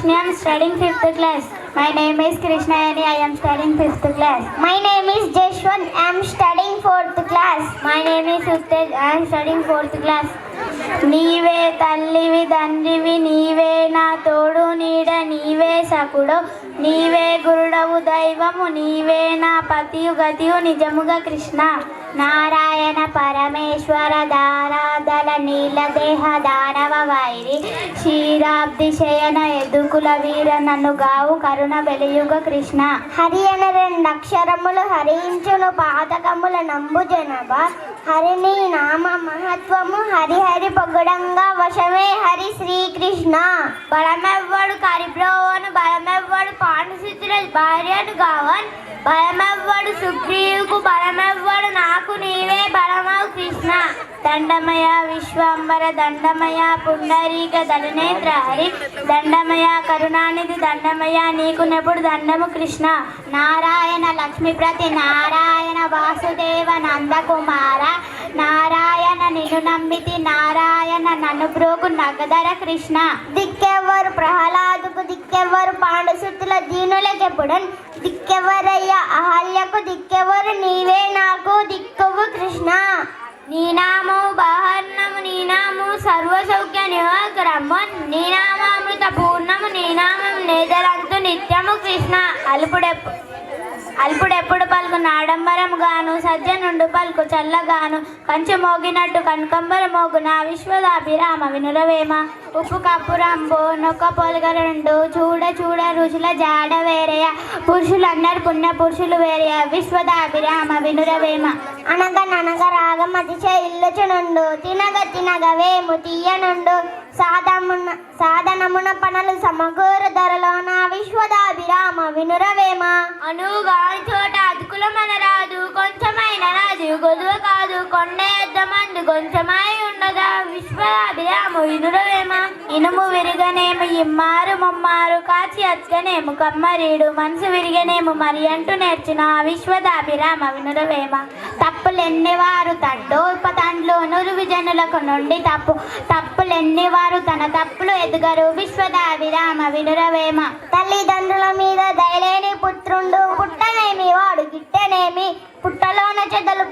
Roshni. I am studying fifth class. My name is Krishna and I am studying fifth class. My name is Jeshwant. I am studying fourth class. My name is Uttej. I am studying fourth class. నీవే తల్లివి తండ్రివి నీవే నా తోడు నీడ నీవే సకుడు నీవే గురుడవు దైవము నీవే నా పతియు గతియు నిజముగా కృష్ణ నారాయణ పరమేశ్వర దారాదల నీలదేహ దానవ వైరి క్షీరాబ్ది శయన ఎదుకుల వీర నన్ను గావు కరుణ వెలియుగ కృష్ణ. హరి అన రెండు అక్షరములు హరించును పాతకముల నంబు జనబ హరిని నామ మహత్వము హరిహరి పొగుడంగా పొగడంగా వశమే హరి శ్రీకృష్ణ. బలమెవ్వడు కరిబ్రోవను బలమెవ్వడు పాండుసిద్ధుల భార్యను గావన్. బలమెవ్వడు సుగ్రీవుకు బలమెవ్వడు నాకు నీవే బలమవు కృష్ణ. దండమయ విశ్వంబర దండమయ పుండరీక దళనేత్ర హరి దండమయ కరుణానిధి దండమయ నీకు నెప్పుడు దండము కృష్ణ. నారాయణ లక్ష్మీప్రతి నారాయణ వాసుదేవ నందకుమార నారాయణ నిన్ను నమ్మితి నారాయణ రోగు నగదర కృష్ణ. దిక్కెవ్వరు ప్రహ్లాదుకు దిక్కెవ్వరు పాండుసుతుల దీనులకెప్పుడన్ దిక్కెవరయ్యా అహల్యకు దిక్కెవ్వరు నీవే నాకు. దిక్కువు కృష్ణ. నీనాము బహర్ణము నీనాము సర్వ సౌఖ్య నీనామామృత పూర్ణము నీనామం నేదరంతు నిత్యము కృష్ణ. అల్పుడెప్పు. అల్పుడెప్పుడు పలుకు నాడంబరము గాను సజ్జనుండు పలుకు చల్లగాను కంచె మోగినట్టు కనకంబర మోగున విశ్వదాభిరామ వినురవేమ ఉప్పు కప్పు రంబు నొక్క పొలగరండు చూడ చూడ రుచుల జాడ వేరేయ పురుషులందరు పుణ్య పురుషులు వేరేయ విశ్వదాభిరామ వినురవేమ అనగననగ అతిశయ ఇల్లుచునుండు తినగ తినగ వేము తీయనుండు సాధమున సాధనమున పనులు సమకూరు ధరలో నా విశ్వదాభిరామ అనువుగా చోట అతుకుల మన రాదు కొంచెమైన రాదు గొదువ కాదు. కొండ ఎద్దమందు కొంచెమై ఉండగా విశ్వరాభిరాము ఇనుడవేమ ఇనుము విరిగనేమి ఇమ్మారు ముమ్మారు కాచి అచ్చనేము కమ్మరీడు మనసు విరిగనేము మరి అంటూ నేర్చిన విశ్వదాభిరామ వినురవేమ తప్పులెన్ని వారు తండ్లు నురువి జనులకు నుండి తప్పు. తప్పులెన్ని వారు తన తప్పులు ఎదుగరు విశ్వదాభిరామ వినురవేమ తల్లిదండ్రుల మీద దయలేని పుత్రుండు పుట్టనేమి వాడు గిట్టనేమి? పుట్టలోన చెదలు